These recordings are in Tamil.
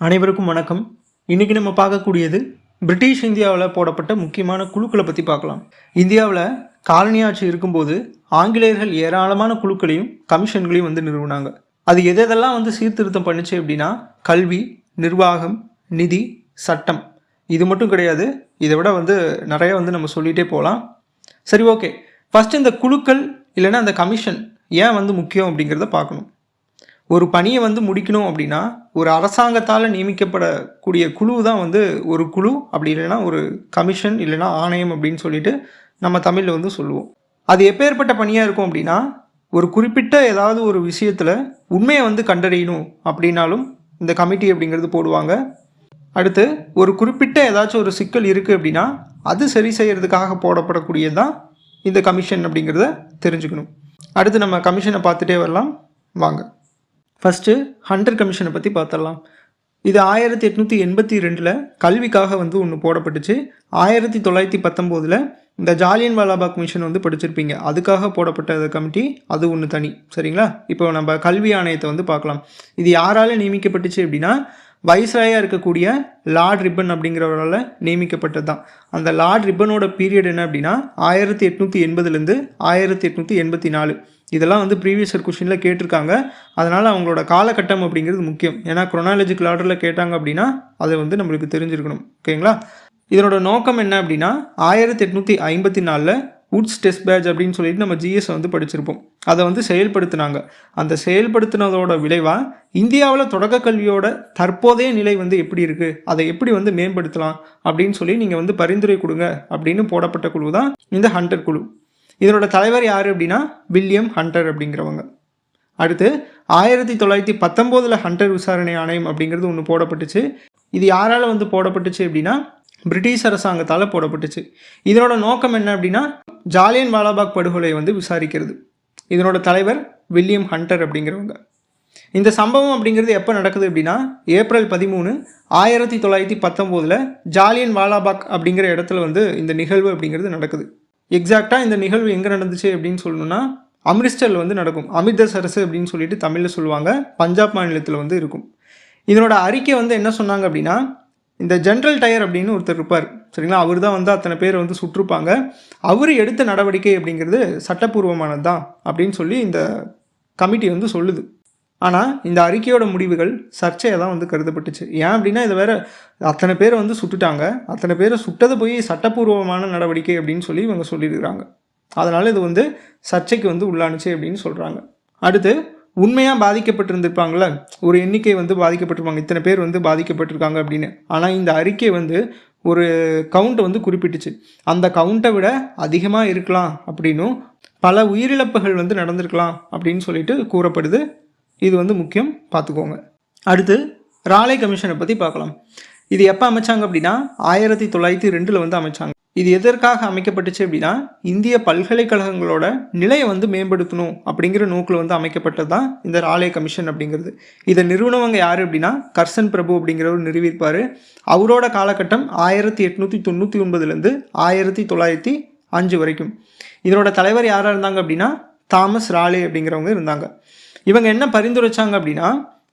அனைவருக்கும் வணக்கம். இன்றைக்கி நம்ம பார்க்கக்கூடியது பிரிட்டிஷ் இந்தியாவில் போடப்பட்ட முக்கியமான குழுக்களை பற்றி பார்க்கலாம். இந்தியாவில் காலனி ஆட்சி இருக்கும்போது ஆங்கிலேயர்கள் ஏராளமான குழுக்களையும் கமிஷன்களையும் வந்து நிறுவினாங்க. அது எதெல்லாம் வந்து சீர்திருத்தம் பண்ணுச்சு அப்படின்னா கல்வி நிர்வாகம் நிதி சட்டம். இது மட்டும் கிடையாது இதை விட வந்து நிறைய வந்து நம்ம சொல்லிகிட்டே போகலாம். சரி ஓகே. ஃபஸ்ட் இந்த குழுக்கள் இல்லைன்னா அந்த கமிஷன் ஏன் வந்து முக்கியம் அப்படிங்கிறத பார்க்கணும். ஒரு பணியை வந்து முடிக்கணும் அப்படின்னா ஒரு அரசாங்கத்தால் நியமிக்கப்படக்கூடிய குழு தான் வந்து ஒரு குழு. அப்படி இல்லைன்னா ஒரு கமிஷன் இல்லைன்னா ஆணையம் அப்படின்னு சொல்லிட்டு நம்ம தமிழில் வந்து சொல்லுவோம். அது எப்பேற்பட்ட பணியாக இருக்கும் அப்படின்னா ஒரு குறிப்பிட்ட ஏதாவது ஒரு விஷயத்தில் உண்மையை வந்து கண்டறியணும் அப்படின்னாலும் இந்த கமிட்டி அப்படிங்கிறது போடுவாங்க. அடுத்து ஒரு குறிப்பிட்ட ஏதாச்சும் ஒரு சிக்கல் இருக்குது அப்படின்னா அது சரி செய்யறதுக்காக போடப்படக்கூடியது தான் இந்த கமிஷன் அப்படிங்கிறத தெரிஞ்சுக்கணும். அடுத்து நம்ம கமிஷனை பார்த்துட்டே வரலாம். வாங்க. ஃபஸ்ட்டு ஹண்டர் கமிஷனை பற்றி பார்த்துடலாம் இது ஆயிரத்தி எட்நூற்றி எண்பத்தி ரெண்டில் கல்விக்காக வந்து ஒன்று போடப்பட்டுச்சு. ஆயிரத்தி தொள்ளாயிரத்தி பத்தொம்போதில் இந்த ஜாலியன் வாலாபாக் மிஷன் வந்து படிச்சிருப்பீங்க. அதுக்காக போடப்பட்ட கமிட்டி அது ஒன்று தனி. சரிங்களா? இப்போ நம்ம கல்வி ஆணையத்தை வந்து பார்க்கலாம் இது யாரால் நியமிக்கப்பட்டுச்சு அப்படின்னா வைஸ்ராயாக இருக்கக்கூடிய லார்ட் ரிப்பன் அப்படிங்கிறவரால் நியமிக்கப்பட்டது தான் அந்த லார்ட் ரிப்பனோட பீரியட் என்ன அப்படின்னா ஆயிரத்தி எட்நூற்றி எண்பதுலேருந்து ஆயிரத்தி எட்நூற்றி எண்பத்தி நாலு. இதெல்லாம் வந்து ப்ரீவியஸ் கொஷினில் கேட்டிருக்காங்க. அதனால் அவங்களோட காலகட்டம் அப்படிங்கிறது முக்கியம். ஏன்னா குரோனாலஜிக்கல் ஆர்டரில் கேட்டாங்க அப்படின்னா அது வந்து நம்மளுக்கு தெரிஞ்சிருக்கணும். ஓகேங்களா? இதனோட நோக்கம் என்ன அப்படின்னா ஆயிரத்தி எட்நூற்றி ஐம்பத்தி நாலில் உட்ஸ் டெஸ்ட் பேட்ச் அப்படின்னு சொல்லிட்டு நம்ம ஜிஎஸ் வந்து படிச்சிருப்போம். அதை வந்து செயல்படுத்தினாங்க. அந்த செயல்படுத்தினதோட விளைவாக இந்தியாவில் தொடக்க கல்வியோட தற்போதைய நிலை வந்து எப்படி இருக்குது அதை எப்படி வந்து மேம்படுத்தலாம்? அப்படின்னு சொல்லி நீங்கள் வந்து பரிந்துரை கொடுங்க அப்படின்னு போடப்பட்ட குழு தான் இந்த ஹண்டர் குழு. இதனோட தலைவர் யார் அப்படின்னா வில்லியம் ஹண்டர் அப்படிங்கிறவங்க. அடுத்து ஆயிரத்தி தொள்ளாயிரத்தி பத்தொம்போதில் ஹண்டர் விசாரணை ஆணையம் அப்படிங்கிறது ஒன்று போடப்பட்டுச்சு. இது யாரால் வந்து போடப்பட்டுச்சு அப்படின்னா பிரிட்டிஷ் அரசாங்கத்தால் போடப்பட்டுச்சு. இதனோட நோக்கம் என்ன அப்படின்னா ஜாலியன் வாலாபாக் படுகொலை வந்து விசாரிக்கிறது. இதனோட தலைவர் வில்லியம் ஹண்டர் அப்படிங்கிறவங்க. இந்த சம்பவம் அப்படிங்கிறது எப்போ நடக்குது அப்படின்னா ஏப்ரல் பதிமூணு ஆயிரத்தி தொள்ளாயிரத்தி பத்தொம்போதில் ஜாலியன் வாலாபாக் அப்படிங்கிற இடத்துல வந்து இந்த நிகழ்வு அப்படிங்கிறது நடக்குது. எக்ஸாக்டாக இந்த நிகழ்வு எங்கே நடந்துச்சு அப்படின்னு சொல்லணும்னா அமிர்தசரில் வந்து நடக்கும். அமிர்தசரசு அப்படின்னு சொல்லிட்டு தமிழில் சொல்லுவாங்க. பஞ்சாப் மாநிலத்தில் வந்து இருக்கும். இதனோட அறிக்கை வந்து என்ன சொன்னாங்க அப்படின்னா இந்த ஜென்ரல் டயர் அப்படின்னு ஒருத்தர் இருப்பார். சரிங்களா? அவர் தான் வந்து அத்தனை பேர் வந்து சுற்றுப்பாங்க அவர் எடுத்த நடவடிக்கை அப்படிங்கிறது சட்டப்பூர்வமானது தான் அப்படின்னு சொல்லி இந்த கமிட்டி வந்து சொல்லுது. ஆனால் இந்த அறிக்கையோட முடிவுகள் சர்ச்சையாக தான் வந்து கருதப்பட்டுச்சு. ஏன் அப்படின்னா இதை வேற அத்தனை பேர் வந்து சுட்டுட்டாங்க. அத்தனை பேரை சுட்டது போய் சட்டப்பூர்வமான நடவடிக்கை அப்படின்னு சொல்லி இவங்க சொல்லியிருக்கிறாங்க. அதனால் இது வந்து சர்ச்சைக்கு வந்து உள்ளானுச்சு அப்படின்னு சொல்கிறாங்க அடுத்து உண்மையாக பாதிக்கப்பட்டிருந்திருப்பாங்களே ஒரு எண்ணிக்கை வந்து பாதிக்கப்பட்டிருப்பாங்க. இத்தனை பேர் வந்து பாதிக்கப்பட்டிருக்காங்க அப்படின்னு. ஆனால் இந்த அறிக்கை வந்து ஒரு கவுண்ட்டை வந்து குறிப்பிட்டுச்சு. அந்த கவுண்ட்டை விட அதிகமாக இருக்கலாம் அப்படின்னும் பல உயிரிழப்புகள் வந்து நடந்திருக்கலாம் அப்படின்னு சொல்லிட்டு கூறப்படுது. இது வந்து முக்கியம். பார்த்துக்கோங்க. அடுத்து ராலை கமிஷனை பற்றி பார்க்கலாம். இது எப்போ அமைச்சாங்க அப்படின்னா ஆயிரத்தி தொள்ளாயிரத்தி ரெண்டில் வந்து அமைச்சாங்க. இது எதற்காக அமைக்கப்பட்டுச்சு அப்படின்னா இந்திய பல்கலைக்கழகங்களோட நிலையை வந்து மேம்படுத்தணும் அப்படிங்கிற நோக்கில் வந்து அமைக்கப்பட்டது தான் இந்த ராலே கமிஷன் அப்படிங்கிறது. இதை நிறுவனவங்க யார் அப்படின்னா கர்சன் பிரபு அப்படிங்கிறவர் நிறுவியிருப்பார். அவரோட காலகட்டம் ஆயிரத்தி எட்நூற்றி தொண்ணூற்றி ஒன்பதுலேருந்து ஆயிரத்தி தொள்ளாயிரத்தி அஞ்சு வரைக்கும். இதனோட தலைவர் யாராக இருந்தாங்க அப்படின்னா தாமஸ் ராலே அப்படிங்கிறவங்க இருந்தாங்க. இவங்க என்ன பரிந்துரைச்சாங்க அப்படின்னா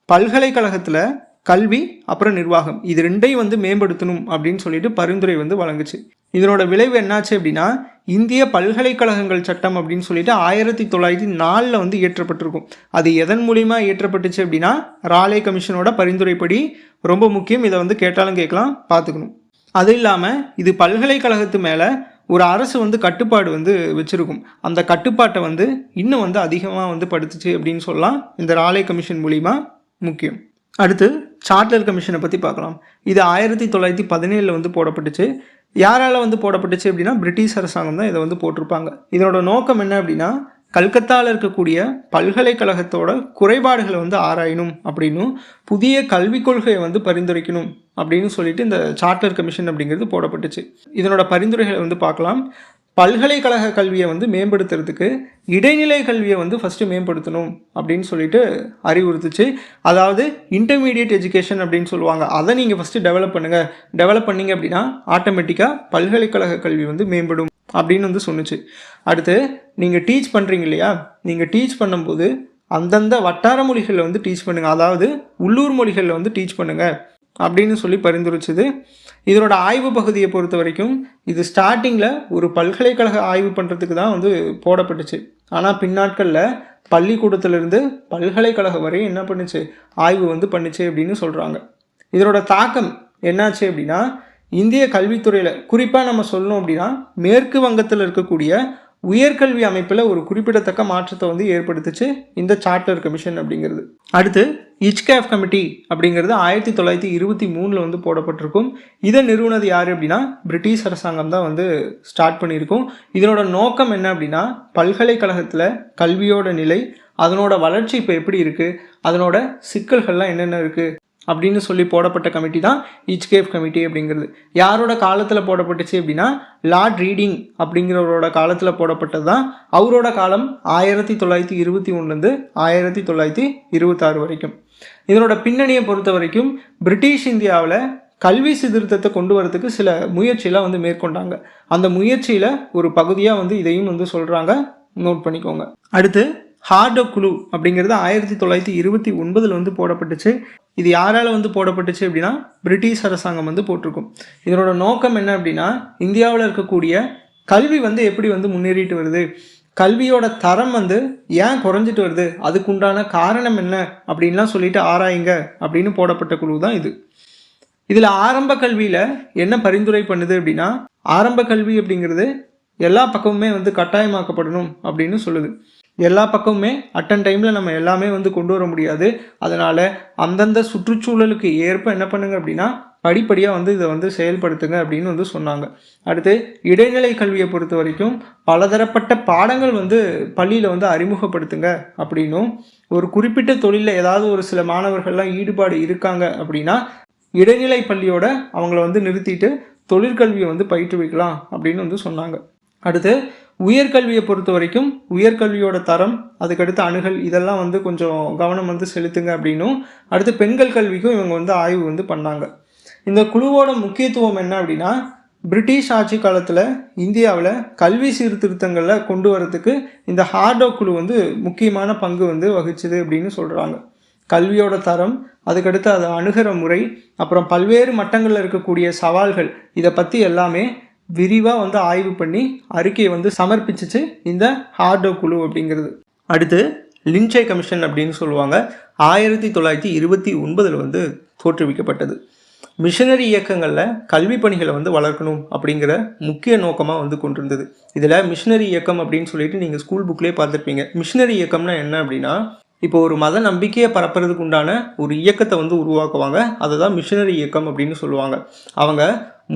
பல்கலைக்கழகத்தில் கல்வி அப்புறம் நிர்வாகம். இது ரெண்டையும் வந்து மேம்படுத்தணும் அப்படின்னு சொல்லிட்டு பரிந்துரை வந்து வழங்குச்சு. இதனோட விளைவு என்னாச்சு அப்படின்னா இந்திய பல்கலைக்கழகங்கள் சட்டம் அப்படின்னு சொல்லிட்டு ஆயிரத்தி தொள்ளாயிரத்தி நாலில் வந்து இயற்றப்பட்டிருக்கும். அது எதன் மூலிமா இயற்றப்பட்டுச்சு அப்படின்னா ராலே கமிஷனோட பரிந்துரைப்படி ரொம்ப முக்கியம். இதை வந்து கேட்டாலும் கேட்கலாம் பார்த்துக்கணும். அது இல்லாமல் இது பல்கலைக்கழகத்து மேலே ஒரு அரசு வந்து கட்டுப்பாடு வந்து வச்சுருக்கும். அந்த கட்டுப்பாட்டை வந்து இன்னும் வந்து அதிகமாக வந்து படுத்துச்சு அப்படின்னு சொல்லலாம். இந்த ராலே கமிஷன் மூலிமா முக்கியம். அடுத்து சார்ட்டர் கமிஷனை பற்றி பார்க்கலாம். இது ஆயிரத்தி தொள்ளாயிரத்தி பதினேழில் வந்து போடப்பட்டுச்சு. யாரால் வந்து போடப்பட்டுச்சு அப்படின்னா பிரிட்டிஷ் அரசாங்கம் தான் இதை வந்து போட்டிருப்பாங்க. இதனோட நோக்கம் என்ன அப்படின்னா கல்கத்தாவில் இருக்கக்கூடிய பல்கலைக்கழகத்தோட குறைபாடுகளை வந்து ஆராயணும் அப்படின்னும் புதிய கல்விக் கொள்கையை வந்து பரிந்துரைக்கணும் அப்படின்னு சொல்லிட்டு இந்த சார்ட்டர் கமிஷன் அப்படிங்கிறது போடப்பட்டுச்சு. இதனோட பரிந்துரைகளை வந்து பார்க்கலாம். பல்கலைக்கழக கல்வியை வந்து மேம்படுத்துறதுக்கு இடைநிலை கல்வியை வந்து ஃபஸ்ட்டு மேம்படுத்தணும் அப்படின்னு சொல்லிட்டு அறிவுறுத்துச்சு. அதாவது இன்டர்மீடியட் எஜுகேஷன் அப்படின்னு சொல்லுவாங்க. அதை நீங்கள் ஃபஸ்ட்டு டெவலப் பண்ணுங்கள் டெவலப் பண்ணீங்க அப்படின்னா ஆட்டோமேட்டிக்காக பல்கலைக்கழக கல்வி வந்து மேம்படும் அப்படின்னு வந்து சொன்னுச்சு. அடுத்து நீங்கள் டீச் பண்ணுறீங்க இல்லையா? நீங்கள் டீச் பண்ணும்போது அந்தந்த வட்டார மொழிகளில் வந்து டீச் பண்ணுங்கள் அதாவது உள்ளூர் மொழிகளில் வந்து டீச் பண்ணுங்கள் அப்படின்னு சொல்லி பரிந்துரைச்சது. இதனோட ஆய்வு பகுதியை பொறுத்த வரைக்கும் இது ஸ்டார்டிங்கில் ஒரு பல்கலைக்கழக ஆய்வு பண்ணுறதுக்கு தான் வந்து போடப்பட்டுச்சு. ஆனால் பின்னாட்களில் பள்ளிக்கூடத்திலிருந்து பல்கலைக்கழகம் வரை என்ன பண்ணுச்சு? ஆய்வு வந்து பண்ணுச்சு அப்படின்னு சொல்கிறாங்க இதனோட தாக்கம் என்னாச்சு அப்படின்னா இந்திய கல்வித்துறையில் குறிப்பாக நம்ம சொல்லணும் அப்படின்னா மேற்கு வங்கத்தில் இருக்கக்கூடிய உயர்கல்வி அமைப்பில் ஒரு குறிப்பிடத்தக்க மாற்றத்தை வந்து ஏற்படுத்துச்சு இந்த சார்ட்டர் கமிஷன் அப்படிங்கிறது. அடுத்து இச்கேஃப் கமிட்டி அப்படிங்கிறது ஆயிரத்தி தொள்ளாயிரத்தி இருபத்தி மூணில் வந்து போடப்பட்டிருக்கும். இதை நிறுவனது யார் அப்படின்னா பிரிட்டிஷ் அரசாங்கம் தான் வந்து ஸ்டார்ட் பண்ணியிருக்கும். இதனோட நோக்கம் என்ன அப்படின்னா பல்கலைக்கழகத்தில் கல்வியோட நிலை அதனோட வளர்ச்சி இப்போ எப்படி இருக்குது அதனோட சிக்கல்கள்லாம் என்னென்ன இருக்குது அப்படின்னு சொல்லி போடப்பட்ட கமிட்டி தான் இச்கேஃப் கமிட்டி அப்படிங்கிறது. யாரோட காலத்தில் போடப்பட்டுச்சு அப்படின்னா லார்ட் ரீடிங் அப்படிங்கிறவரோட காலத்தில் போடப்பட்டது தான் அவரோட காலம் ஆயிரத்தி தொள்ளாயிரத்தி இருபத்தி ஒன்றுலேருந்து ஆயிரத்தி தொள்ளாயிரத்தி இருபத்தாறு வரைக்கும். இதனோட பின்னணியை பொறுத்த வரைக்கும் பிரிட்டிஷ் இந்தியாவில் கல்வி சீர்திருத்தத்தை கொண்டு வரதுக்கு சில முயற்சியெல்லாம் வந்து மேற்கொண்டாங்க. அந்த முயற்சியில் ஒரு பகுதியாக வந்து இதையும் வந்து சொல்கிறாங்க நோட் பண்ணிக்கோங்க. அடுத்து ஹார்டோ குழு அப்படிங்கிறது ஆயிரத்தி தொள்ளாயிரத்தி இருபத்தி ஒன்பதில் வந்து போடப்பட்டுச்சு. இது யாரால் வந்து போடப்பட்டுச்சு அப்படின்னா பிரிட்டிஷ் அரசாங்கம் வந்து போட்டிருக்கும். இதனோட நோக்கம் என்ன அப்படின்னா இந்தியாவில் இருக்கக்கூடிய கல்வி வந்து எப்படி வந்து முன்னேறிட்டு வருது? கல்வியோட தரம் வந்து ஏன் குறைஞ்சிட்டு வருது? அதுக்குண்டான காரணம் என்ன? அப்படின்லாம் சொல்லிட்டு ஆராயுங்க அப்படின்னு போடப்பட்ட குழு தான் இது. இதில் ஆரம்ப கல்வியில் என்ன பரிந்துரை பண்ணுது அப்படின்னா ஆரம்ப கல்வி அப்படிங்கிறது எல்லா பக்கமுமே வந்து கட்டாயமாக்கப்படணும் அப்படின்னு சொல்லுது. எல்லா பக்கமுமே அட்டன் டைமில் நம்ம எல்லாமே வந்து கொண்டு வர முடியாது. அதனால் அந்தந்த சுற்றுச்சூழலுக்கு ஏற்ப என்ன பண்ணுங்க அப்படின்னா படிப்படியாக வந்து இதை வந்து செயல்படுத்துங்க அப்படின்னு வந்து சொன்னாங்க. அடுத்து இடைநிலை கல்வியை பொறுத்த வரைக்கும் பலதரப்பட்ட பாடங்கள் வந்து பள்ளியில் வந்து அறிமுகப்படுத்துங்க அப்படின்னும் ஒரு குறிப்பிட்ட தொழிலில் ஏதாவது ஒரு சில மாணவர்கள்லாம் ஈடுபாடு இருக்காங்க அப்படின்னா இடைநிலை பள்ளியோட அவங்கள வந்து நிறுத்திட்டு தொழிற்கல்வியை வந்து பயிற்றுவிக்கலாம் அப்படின்னு வந்து சொன்னாங்க. அடுத்து உயர்கல்வியை பொறுத்த வரைக்கும் உயர்கல்வியோட தரம் அதுக்கடுத்து அணுகல் இதெல்லாம் வந்து கொஞ்சம் கவனம் வந்து செலுத்துங்க அப்படின்னும். அடுத்து பெண்கள் கல்விக்கும் இவங்க வந்து ஆய்வு வந்து பண்ணாங்க. இந்த குழுவோட முக்கியத்துவம் என்ன அப்படின்னா பிரிட்டிஷ் ஆட்சி காலத்தில் இந்தியாவில் கல்வி சீர்திருத்தங்களில் கொண்டு வரதுக்கு இந்த ஹார்டோ குழு வந்து முக்கியமான பங்கு வந்து வகிச்சுது அப்படின்னு சொல்கிறாங்க கல்வியோட தரம் அதுக்கடுத்து அதை அணுகிற முறை அப்புறம் பல்வேறு மட்டங்களில் இருக்கக்கூடிய சவால்கள் இதை பற்றி எல்லாமே விரிவாக வந்து ஆய்வு பண்ணி அறிக்கையை வந்து சமர்ப்பிச்சிச்சு இந்த ஹார்டோ குழு அப்படிங்கிறது. அடுத்து லின்ச்சை கமிஷன் அப்படின்னு சொல்லுவாங்க. ஆயிரத்தி தொள்ளாயிரத்தி இருபத்தி ஒன்பதில் வந்து தோற்றுவிக்கப்பட்டது. மிஷனரி இயக்கங்களில் கல்வி பணிகளை வந்து வளர்க்கணும் அப்படிங்கிற முக்கிய நோக்கமாக வந்து கொண்டிருந்தது. இதில் மிஷினரி இயக்கம் அப்படின்னு சொல்லிட்டு நீங்கள் ஸ்கூல் புக்லேயே பார்த்துருப்பீங்க. மிஷினரி இயக்கம்னா என்ன அப்படின்னா இப்போ ஒரு மத நம்பிக்கையை பரப்புறதுக்கு உண்டான ஒரு இயக்கத்தை வந்து உருவாக்குவாங்க. அதை தான் மிஷினரி இயக்கம் அப்படின்னு சொல்லுவாங்க. அவங்க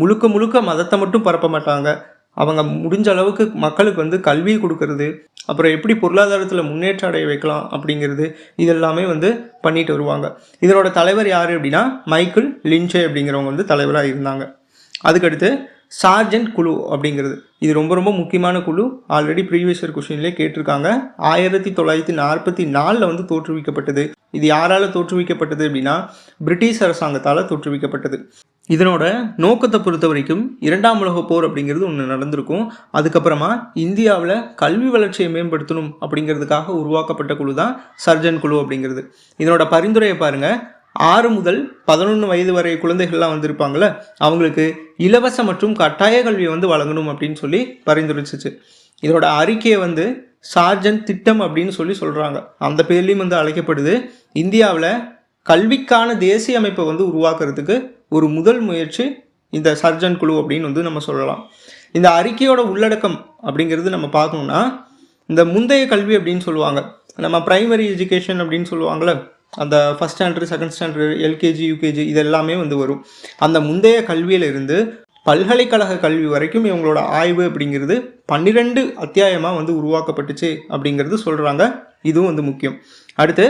முழுக்க முழுக்க மதத்தை மட்டும் பரப்ப மாட்டாங்க. அவங்க முடிஞ்ச அளவுக்கு மக்களுக்கு வந்து கல்வி கொடுக்கறது அப்புறம் எப்படி பொருளாதாரத்தில் முன்னேற்றம் அடைய வைக்கலாம் அப்படிங்கிறது இதெல்லாமே வந்து பண்ணிட்டு வருவாங்க. இதனோட தலைவர் யார் அப்படின்னா மைக்கேல் லின்சே அப்படிங்கிறவங்க வந்து தலைவராக இருந்தாங்க. அதுக்கடுத்து சார்ஜென்ட் குழு அப்படிங்கிறது. இது ரொம்ப ரொம்ப முக்கியமான குழு. ஆல்ரெடி ப்ரீவியஸ் இயர் கொஷின்லேயே கேட்டிருக்காங்க. ஆயிரத்தி தொள்ளாயிரத்தி நாற்பத்தி நாலில் வந்து தோற்றுவிக்கப்பட்டது. இது யாரால் தோற்றுவிக்கப்பட்டது அப்படின்னா பிரிட்டிஷ் அரசாங்கத்தால் தோற்றுவிக்கப்பட்டது. இதனோட நோக்கத்தை பொறுத்த வரைக்கும் இரண்டாம் உலக போர் அப்படிங்கிறது ஒன்று நடந்திருக்கும். அதுக்கப்புறமா இந்தியாவில் கல்வி வளர்ச்சியை மேம்படுத்தணும் அப்படிங்கிறதுக்காக உருவாக்கப்பட்ட குழு தான் சர்ஜன் குழு அப்படிங்கிறது. இதனோட பரிந்துரையை பாருங்கள் ஆறு முதல் பதினொன்று வயது வரை குழந்தைகள்லாம் வந்திருப்பாங்களே அவங்களுக்கு இலவச மற்றும் கட்டாய கல்வியை வந்து வழங்கணும் அப்படின்னு சொல்லி பரிந்துரைச்சிச்சு. இதோட அறிக்கையை வந்து சார்ஜன் திட்டம் அப்படின்னு சொல்லி சொல்கிறாங்க அந்த பேர்லேயும் வந்து அழைக்கப்படுது. இந்தியாவில் கல்விக்கான தேசிய அமைப்பை வந்து உருவாக்குறதுக்கு ஒரு முதல் முயற்சி இந்த சர்ஜன் குழு அப்படின்னு வந்து நம்ம சொல்லலாம். இந்த அறிக்கையோட உள்ளடக்கம் அப்படிங்கிறது நம்ம பார்க்கணும்னா இந்த முந்தைய கல்வி அப்படின்னு சொல்லுவாங்க. நம்ம பிரைமரி எஜுகேஷன் அப்படின்னு சொல்லுவாங்களே அந்த first standard second standard LKG UKG இது எல்லாமே வந்து வரும். அந்த முந்தைய கல்வியிலிருந்து பல்கலைக்கழக கல்வி வரைக்கும் இவங்களோட ஆய்வு அப்படிங்கிறது பன்னிரெண்டு அத்தியாயமாக வந்து உருவாக்கப்பட்டுச்சு அப்படிங்கிறது சொல்கிறாங்க இதுவும் வந்து முக்கியம். அடுத்து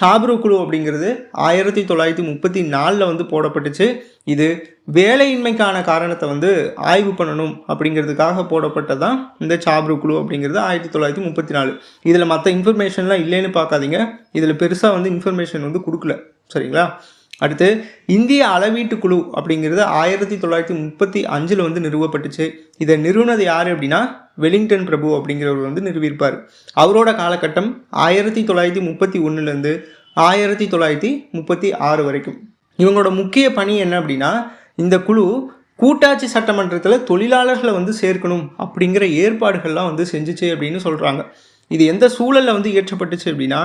சாப்ரு குழு அப்படிங்கிறது ஆயிரத்தி தொள்ளாயிரத்தி முப்பத்தி நாலில் வந்து போடப்பட்டுச்சு. இது வேலையின்மைக்கான காரணத்தை வந்து ஆய்வு பண்ணணும் அப்படிங்கிறதுக்காக போடப்பட்டதான் இந்த சாப்ரு குழு அப்படிங்கிறது ஆயிரத்தி தொள்ளாயிரத்தி முப்பத்தி நாலு. இதில் மற்ற இன்ஃபர்மேஷன்லாம் இல்லைன்னு பார்க்காதீங்க. இதில் பெருசாக வந்து இன்ஃபர்மேஷன் வந்து கொடுக்கல. சரிங்களா? அடுத்து இந்திய அளவீட்டு குழு அப்படிங்கிறது ஆயிரத்தி தொள்ளாயிரத்தி முப்பத்தி அஞ்சில் வந்து நிறுவப்பட்டுச்சு. இதை நிறுவனது யார் அப்படின்னா வெலிங்டன் பிரபு அப்படிங்கிறவர் வந்து நிறுவியிருப்பார். அவரோட காலகட்டம் ஆயிரத்தி தொள்ளாயிரத்தி முப்பத்தி ஒன்றுலேருந்து ஆயிரத்தி தொள்ளாயிரத்தி முப்பத்தி ஆறு வரைக்கும். இவங்களோட முக்கிய பணி என்ன அப்படின்னா இந்த குழு கூட்டாட்சி சட்டமன்றத்தில் தொழிலாளர்களை வந்து சேர்க்கணும் அப்படிங்கிற ஏற்பாடுகள்லாம் வந்து செஞ்சுச்சு அப்படின்னு சொல்கிறாங்க இது எந்த சூழலில் வந்து இயற்றப்பட்டுச்சு அப்படின்னா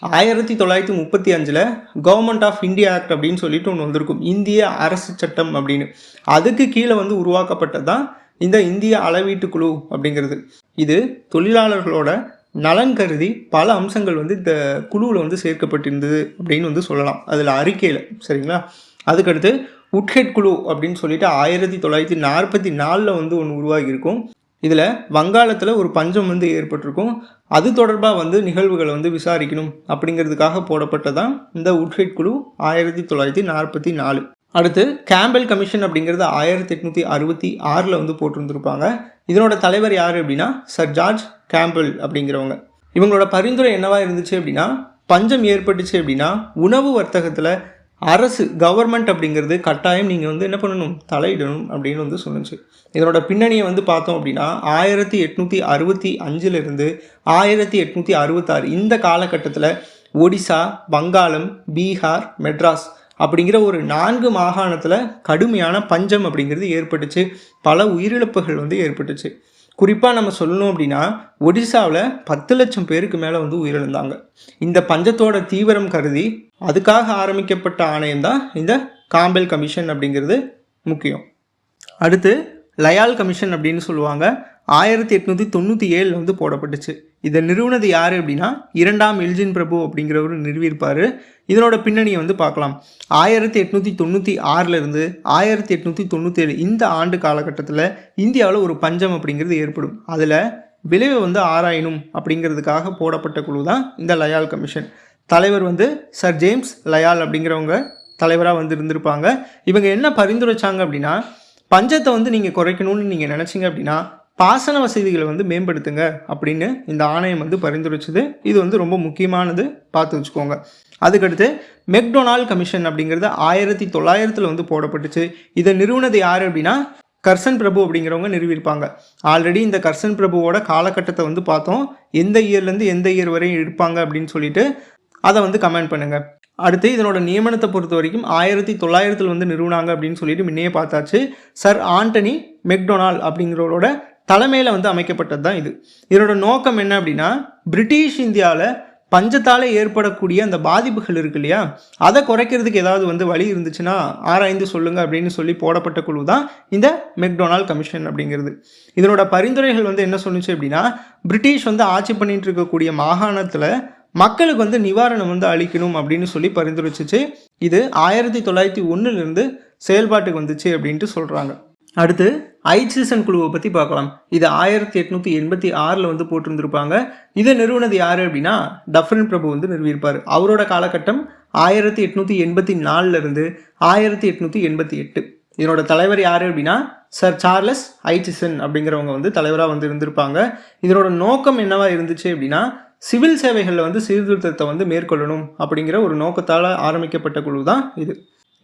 ஆயிரத்தி தொள்ளாயிரத்தி முப்பத்தி அஞ்சில் கவர்மெண்ட் ஆஃப் இந்தியா ஆக்ட் அப்படின்னு சொல்லிட்டு ஒன்று வந்திருக்கும். இந்திய அரசு சட்டம் அப்படின்னு. அதுக்கு கீழே வந்து உருவாக்கப்பட்டது தான் இந்த இந்திய அளவீட்டு குழு அப்படிங்கிறது. இது தொழிலாளர்களோட நலன் கருதி பல அம்சங்கள் வந்து இந்த குழுவில் வந்து சேர்க்கப்பட்டிருந்தது அப்படின்னு வந்து சொல்லலாம். அதில் அறிக்கையில் சரிங்களா? அதுக்கடுத்து உட்ஹெட் குழு அப்படின்னு சொல்லிட்டு ஆயிரத்தி தொள்ளாயிரத்தி நாற்பத்தி நாலில் வந்து ஒன்று உருவாகியிருக்கும். இதில் வங்காளத்தில் ஒரு பஞ்சம் வந்து ஏற்பட்டிருக்கும். அது தொடர்பாக வந்து நிகழ்வுகளை வந்து விசாரிக்கணும் அப்படிங்கிறதுக்காக போடப்பட்டதான் இந்த உட்ஹெட் குழு ஆயிரத்தி தொள்ளாயிரத்தி நாற்பத்தி நாலு. அடுத்து கேம்பல் கமிஷன் அப்படிங்கிறது ஆயிரத்தி எட்நூற்றி அறுபத்தி ஆறில் வந்து போட்டிருந்துருப்பாங்க. இதனோட தலைவர் யார் அப்படின்னா? சர் ஜார்ஜ் கேம்பல் அப்படிங்கிறவங்க. இவங்களோட பரிந்துரை என்னவா இருந்துச்சு அப்படின்னா பஞ்சம் ஏற்பட்டுச்சு அப்படின்னா உணவு வர்த்தகத்தில் அரசு கவர்மெண்ட் அப்படிங்கிறது கட்டாயம் நீங்கள் வந்து என்ன பண்ணணும்? தலையிடணும் அப்படின்னு வந்து சொல்லுச்சு. இதனோட பின்னணியை வந்து பார்த்தோம் அப்படின்னா ஆயிரத்தி எட்நூற்றி அறுபத்தி அஞ்சிலிருந்து ஆயிரத்தி எட்நூற்றி அறுபத்தாறு இந்த காலகட்டத்தில் ஒடிசா வங்காளம் பீகார் மெட்ராஸ் அப்படிங்கிற ஒரு நான்கு மாகாணத்தில் கடுமையான பஞ்சம் அப்படிங்கிறது ஏற்பட்டுச்சு. பல உயிரிழப்புகள் வந்து ஏற்பட்டுச்சு. குறிப்பாக நம்ம சொல்லணும் அப்படின்னா ஒடிசாவில் பத்து லட்சம் பேருக்கு மேலே வந்து உயிரிழந்தாங்க. இந்த பஞ்சத்தோட தீவிரம் கருதி அதுக்காக ஆரம்பிக்கப்பட்ட ஆணையம் தான் இந்த காம்பெல் கமிஷன் அப்படிங்கிறது முக்கியம். அடுத்து லயால் கமிஷன் அப்படின்னு சொல்லுவாங்க. ஆயிரத்தி எட்நூற்றி தொண்ணூற்றி ஏழில் வந்து போடப்பட்டுச்சு. இதை நிறுவனது யார் அப்படின்னா இரண்டாம் எல்ஜின் பிரபு அப்படிங்கிறவர் நிறுவியிருப்பார். இதனோட பின்னணியை வந்து பார்க்கலாம். ஆயிரத்தி எட்நூற்றி தொண்ணூற்றி ஆறிலிருந்து ஆயிரத்தி எட்நூற்றி தொண்ணூற்றி ஏழு இந்த ஆண்டு காலகட்டத்தில் இந்தியாவில் ஒரு பஞ்சம் அப்படிங்கிறது ஏற்படும். அதில் விளைவை வந்து ஆராயணும் அப்படிங்கிறதுக்காக போடப்பட்ட குழு தான் இந்த லயால் கமிஷன். தலைவர் வந்து சர் ஜேம்ஸ் லயால் அப்படிங்கிறவங்க தலைவராக வந்து இருந்திருப்பாங்க. இவங்க என்ன பரிந்துரைச்சாங்க அப்படின்னா பஞ்சத்தை வந்து நீங்கள் குறைக்கணும்னு நீங்கள் நினச்சிங்க அப்படின்னா பாசன வசதிகளை வந்து மேம்படுத்துங்க அப்படின்னு இந்த ஆணையம் வந்து பரிந்துரைச்சது. இது வந்து ரொம்ப முக்கியமானது. பார்த்து வச்சுக்கோங்க. அதுக்கடுத்து மெக்டொனால்ட் கமிஷன் அப்படிங்கிறது ஆயிரத்தி தொள்ளாயிரத்தில் வந்து போடப்பட்டுச்சு. இதை நிறுவனது யார் அப்படின்னா கர்சன் பிரபு அப்படிங்கிறவங்க நிறுவியிருப்பாங்க. ஆல்ரெடி இந்த கர்சன் பிரபுவோட காலகட்டத்தை வந்து பார்த்தோம். எந்த இயர்லேருந்து எந்த இயர் வரையும் இருப்பாங்க அப்படின்னு சொல்லிட்டு அதை வந்து கமெண்ட் பண்ணுங்கள் அடுத்து இதனோட நியமனத்தை பொறுத்த வரைக்கும் ஆயிரத்தி தொள்ளாயிரத்தில் வந்து நிறுவனாங்க அப்படின்னு சொல்லிட்டு முன்னையே பார்த்தாச்சு. சர் ஆண்டனி மெக்டொனால் அப்படிங்கிறவரோட தலைமையில் வந்து அமைக்கப்பட்டது தான் இது. இதனோட நோக்கம் என்ன அப்படின்னா பிரிட்டிஷ் இந்தியாவில் பஞ்சத்தால் ஏற்படக்கூடிய அந்த பாதிப்புகள் இருக்கு இல்லையா? அதை குறைக்கிறதுக்கு ஏதாவது வந்து வழி இருந்துச்சுன்னா ஆராய்ந்து சொல்லுங்கள் அப்படின்னு சொல்லி போடப்பட்ட குழு தான் இந்த மெக்டொனால்ட் கமிஷன் அப்படிங்கிறது. இதனோட பரிந்துரைகள் வந்து என்ன சொல்லுச்சு அப்படின்னா பிரிட்டிஷ் வந்து ஆட்சி பண்ணிட்டு இருக்கக்கூடிய மாகாணத்தில் மக்களுக்கு வந்து நிவாரணம் வந்து அளிக்கணும் அப்படின்னு சொல்லி பரிந்துரைச்சிச்சு. இது ஆயிரத்தி தொள்ளாயிரத்தி ஒன்றுலேருந்து செயல்பாட்டுக்கு வந்துச்சு அப்படின்ட்டு சொல்கிறாங்க அடுத்து ஐசிசன் குழுவை பற்றி பார்க்கலாம். இது ஆயிரத்தி எட்நூற்றி எண்பத்தி ஆறில் வந்து போட்டிருந்திருப்பாங்க. இதை நிறுவனது யார் அப்படின்னா டஃபரன் பிரபு வந்து நிறுவியிருப்பார். அவரோட காலகட்டம் ஆயிரத்தி எட்நூற்றி எண்பத்தி நாலுலேருந்து ஆயிரத்தி எட்நூற்றி எண்பத்தி எட்டு. இதனோட தலைவர் யார் அப்படின்னா சர் சார்லஸ் ஐச்சிசன் அப்படிங்கிறவங்க வந்து தலைவராக வந்து இருந்திருப்பாங்க. இதனோட நோக்கம் என்னவா இருந்துச்சு அப்படின்னா சிவில் சேவைகளில் வந்து சீர்திருத்தத்தை வந்து மேற்கொள்ளணும் அப்படிங்கிற ஒரு நோக்கத்தால் ஆரம்பிக்கப்பட்ட குழு தான் இது.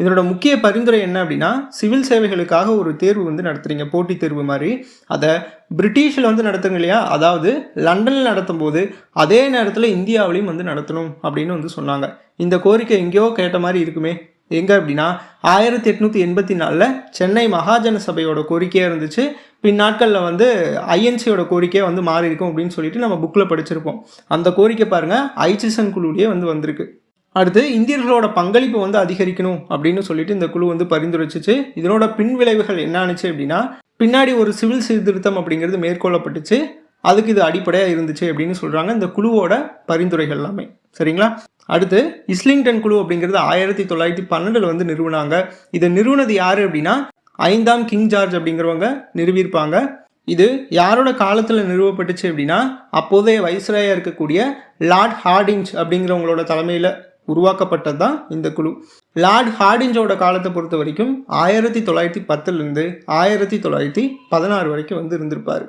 இதனோட முக்கிய பரிந்துரை என்ன அப்படின்னா சிவில் சேவைகளுக்காக ஒரு தேர்வு வந்து நடத்துகிறீங்க போட்டித் தேர்வு மாதிரி. அதை பிரிட்டிஷில் வந்து நடத்துங்க இல்லையா? அதாவது லண்டனில் நடத்தும் போது அதே நேரத்தில் இந்தியாவிலையும் வந்து நடத்தணும் அப்படின்னு வந்து சொன்னாங்க. இந்த கோரிக்கை எங்கேயோ கேட்ட மாதிரி இருக்குமே. எங்கே அப்படின்னா ஆயிரத்தி எட்நூற்றி எண்பத்தி நாலில் சென்னை மகாஜன சபையோட கோரிக்கையாக இருந்துச்சு. பின்னாட்களில் வந்து ஐஎன்சியோட கோரிக்கையாக வந்து மாறி இருக்கும் அப்படின்னு சொல்லிட்டு நம்ம புக்கில் படிச்சிருப்போம். அந்த கோரிக்கை பாருங்கள் ஐசிசன் குழுவிலேயே வந்து வந்திருக்கு. அடுத்து இந்தியர்களோட பங்களிப்பு வந்து அதிகரிக்கணும் அப்படின்னு சொல்லிட்டு இந்த குழு வந்து பரிந்துரைச்சிச்சு. இதனோட பின் விளைவுகள் அப்படின்னா பின்னாடி ஒரு சிவில் சீர்திருத்தம் அப்படிங்கிறது மேற்கொள்ளப்பட்டுச்சு. அதுக்கு இது அடிப்படையாக இருந்துச்சு அப்படின்னு சொல்கிறாங்க இந்த குழுவோட பரிந்துரைகள் எல்லாமே. சரிங்களா? அடுத்து இஸ்லிங்டன் குழு அப்படிங்கிறது ஆயிரத்தி தொள்ளாயிரத்தி பன்னெண்டில் வந்து நிறுவனாங்க. இதை நிறுவனது யார் அப்படின்னா ஐந்தாம் கிங் ஜார்ஜ் அப்படிங்கிறவங்க நிறுவியிருப்பாங்க. இது யாரோட காலத்தில் நிறுவப்பட்டுச்சு அப்படின்னா அப்போதைய வைஸ்ராயாக இருக்கக்கூடிய லார்ட் ஹார்டிஞ்ச் அப்படிங்கிறவங்களோட தலைமையில் உருவாக்கப்பட்டது தான் இந்த குழு. லார்ட் ஹார்டிஞ்சோட காலத்தை பொறுத்த வரைக்கும் ஆயிரத்தி தொள்ளாயிரத்தி பத்துலேருந்து ஆயிரத்தி தொள்ளாயிரத்தி பதினாறு வரைக்கும் வந்து இருந்திருப்பார்.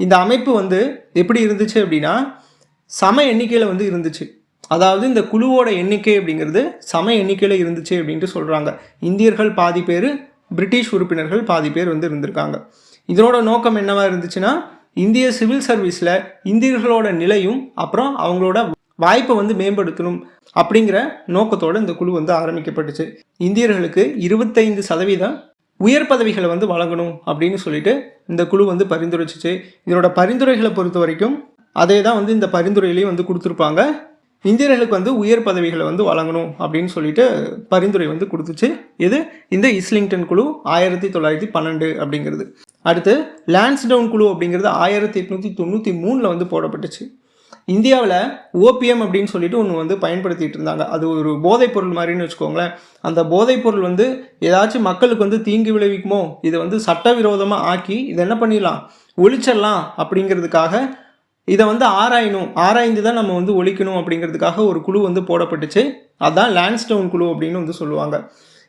இந்த அமைப்பு வந்து எப்படி இருந்துச்சு அப்படின்னா சம எண்ணிக்கையில் வந்து இருந்துச்சு. அதாவது இந்த குழுவோட எண்ணிக்கை அப்படிங்கிறது சம எண்ணிக்கையில் இருந்துச்சு அப்படின்ட்டு சொல்கிறாங்க இந்தியர்கள் பாதி பேர் பிரிட்டிஷ் உறுப்பினர்கள் பாதி பேர் வந்து இருந்திருக்காங்க. இதனோட நோக்கம் என்னவா இருந்துச்சுன்னா இந்திய சிவில் சர்வீஸில் இந்தியர்களோட நிலையும் அப்புறம் அவங்களோட வாய்ப்பை வந்து மேம்படுத்தணும் அப்படிங்கிற நோக்கத்தோட இந்த குழு வந்து ஆரம்பிக்கப்பட்டுச்சு. இந்தியர்களுக்கு இருபத்தைந்து சதவீதம் உயர் பதவிகளை வந்து வழங்கணும் அப்படின்னு சொல்லிட்டு இந்த குழு வந்து பரிந்துரைச்சிச்சு. இதனோட பரிந்துரைகளை பொறுத்த வரைக்கும் அதே தான் வந்து இந்த பரிந்துரையிலையும் வந்து கொடுத்துருப்பாங்க. இந்தியர்களுக்கு வந்து உயர் பதவிகளை வந்து வழங்கணும் அப்படின்னு சொல்லிட்டு பரிந்துரை வந்து கொடுத்துச்சு. இது இந்த இஸ்லிங்டன் குழு ஆயிரத்தி தொள்ளாயிரத்தி பன்னெண்டு அப்படிங்கிறது. அடுத்து லான்ஸ்டவுன் குழு அப்படிங்கிறது ஆயிரத்தி எட்நூற்றி தொண்ணூற்றி மூணில் வந்து போடப்பட்டுச்சு. இந்தியாவில் ஓபிஎம் அப்படின்னு சொல்லிட்டு ஒன்று வந்து பயன்படுத்திகிட்டு இருந்தாங்க. அது ஒரு போதைப் பொருள் மாதிரின்னு வச்சுக்கோங்களேன். அந்த போதைப் பொருள் வந்து ஏதாச்சும் மக்களுக்கு வந்து தீங்கு விளைவிக்குமோ இதை வந்து சட்டவிரோதமாக ஆக்கி இதை என்ன பண்ணிடலாம்? ஒழிச்சிடலாம் அப்படிங்கிறதுக்காக இதை வந்து ஆராயணும். ஆராய்ந்து தான் நம்ம வந்து ஒழிக்கணும் அப்படிங்கிறதுக்காக ஒரு குழு வந்து போடப்பட்டுச்சு. அதுதான் லேண்ட்ஸ்டவுன் குழு அப்படின்னு வந்து சொல்லுவாங்க.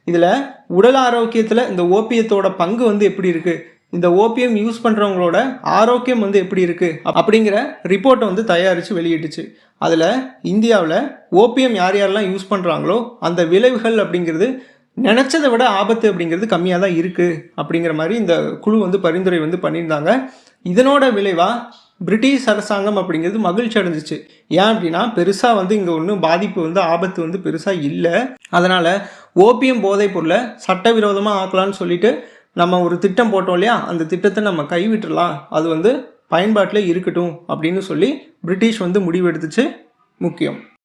இதில் உடல் ஆரோக்கியத்தில் இந்த ஓபியத்தோட பங்கு வந்து எப்படி இருக்குது இந்த ஓபிஎம் யூஸ் பண்ணுறவங்களோட ஆரோக்கியம் வந்து எப்படி இருக்குது அப்படிங்கிற ரிப்போர்ட்டை வந்து தயாரித்து வெளியிட்டுச்சு. அதில் இந்தியாவில் ஓபிஎம் யார் யாரெல்லாம் யூஸ் பண்ணுறாங்களோ அந்த விளைவுகள் அப்படிங்கிறது நினச்சதை விட ஆபத்து அப்படிங்கிறது கம்மியாக தான் இருக்குது அப்படிங்கிற மாதிரி இந்த குழு வந்து பரிந்துரை வந்து பண்ணியிருந்தாங்க. இதனோட விளைவாக பிரிட்டிஷ் அரசாங்கம் அப்படிங்கிறது மகிழ்ச்சி அடைஞ்சிச்சு. ஏன் அப்படின்னா பெருசாக வந்து இங்கே ஒன்றும் பாதிப்பு வந்து ஆபத்து வந்து பெருசாக இல்லை. அதனால் ஓபியம் போதைப் பொருளை சட்டவிரோதமாக ஆக்கலாம்னு சொல்லிட்டு நம்ம ஒரு திட்டம் போட்டோம் இல்லையா? அந்த திட்டத்தை நம்ம கைவிட்டுறலாம். அது வந்து பயன்பாட்டில் இருக்கட்டும் அப்படின்னு சொல்லி பிரிட்டிஷ் வந்து முடிவெடுத்துச்சு. முக்கியம்.